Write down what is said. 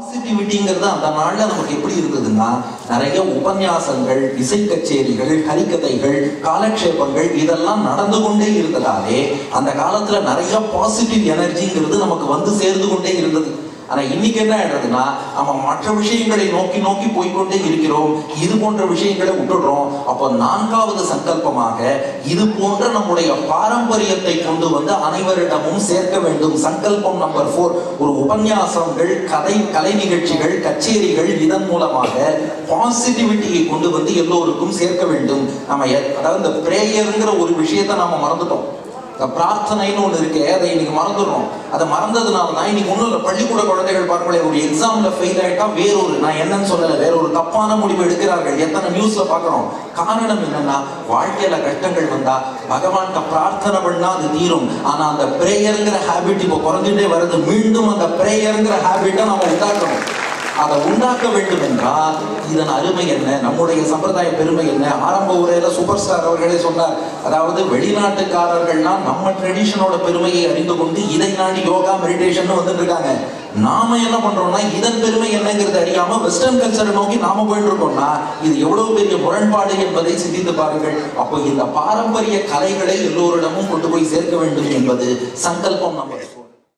பாசிட்டிவிட்டிங்கிறது அந்த நாளில் நமக்கு எப்படி இருந்ததுன்னா நிறைய உபன்யாசங்கள் இசை கச்சேரிகள் ஹரிக்கதைகள் காலக்ஷேபங்கள் இதெல்லாம் நடந்து கொண்டே இருந்ததாலே அந்த காலத்தில் நிறைய பாசிட்டிவ் எனர்ஜிங்கிறது நமக்கு வந்து சேர்ந்து கொண்டே இருந்தது. ஆனா இன்னைக்கு என்ன ஆயிடுறதுன்னா நம்ம மற்ற விஷயங்களை நோக்கி நோக்கி போய்க்கொண்டே இருக்கிறோம். இது போன்ற விஷயங்களை விட்டுடுறோம். அப்போ நான்காவது சங்கல்பமாக இது போன்ற நம்முடைய பாரம்பரியத்தை கொண்டு வந்து அனைவரிடமும் சேர்க்க வேண்டும். சங்கல்பம் நம்பர் ஃபோர் ஒரு உபன்யாசங்கள் கதை கலை நிகழ்ச்சிகள் கச்சேரிகள் இதன் மூலமாக பாசிட்டிவிட்டியை கொண்டு வந்து எல்லோருக்கும் சேர்க்க வேண்டும். நம்ம எ- அதாவது இந்த பிரேயருங்கிற ஒரு விஷயத்தை நாம மறந்துட்டோம். பிரார்த்தனைன்னு ஒன்று இருக்கே அதை இன்னைக்கு மறந்துடுறோம். அதை மறந்ததுனால தான் இன்னைக்கு ஒன்றும் இல்லை பள்ளிக்கூட குழந்தைகள் பாருங்களேன் ஒரு எக்ஸாமில் ஃபெயில் ஆகிட்டா வேறொரு நான் என்னன்னு சொல்லலை வேற ஒரு தப்பான முடிவு எடுக்கிறார்கள். எத்தனை நியூஸில் பார்க்குறோம். காரணம் என்னன்னா வாழ்க்கையில் கஷ்டங்கள் வந்தால் பகவான்கிட்ட பிரார்த்தனை பண்ணால் அது தீரும். ஆனால் அந்த பிரேயருங்கிற ஹேபிட் இப்போ குறைஞ்சிட்டே வருது. மீண்டும் அந்த பிரேயருங்கிற ஹேபிட்டை நம்ம உண்டாக்கணும் அதை உண்டாக்க வேண்டும் என்றால் இதன் அருமை என்ன? நம்முடைய சம்பிரதாய பெருமை என்ன? ஆரம்ப உரையில சூப்பர் ஸ்டார் அவர்களே சொன்னார் அதாவது வெளிநாட்டுக்காரர்கள்லாம் நம்ம ட்ரெடிஷனோட பெருமையை அறிந்து கொண்டு இதை நாடி யோகா மெடிடேஷன் வந்துட்டு இருக்காங்க. நாம என்ன பண்றோம்னா இதன் பெருமை என்னங்கிறது அறியாம வெஸ்டர்ன் கல்ச்சரை நோக்கி நாம போயிட்டு இருக்கோம்னா இது எவ்வளவு பெரிய முரண்பாடு என்பதை சிந்தித்து பாருங்கள். அப்போ இந்த பாரம்பரிய கலைகளை எல்லோரிடமும் கொண்டு போய் சேர்க்க வேண்டும் என்பது சங்கல்பம் நம்ம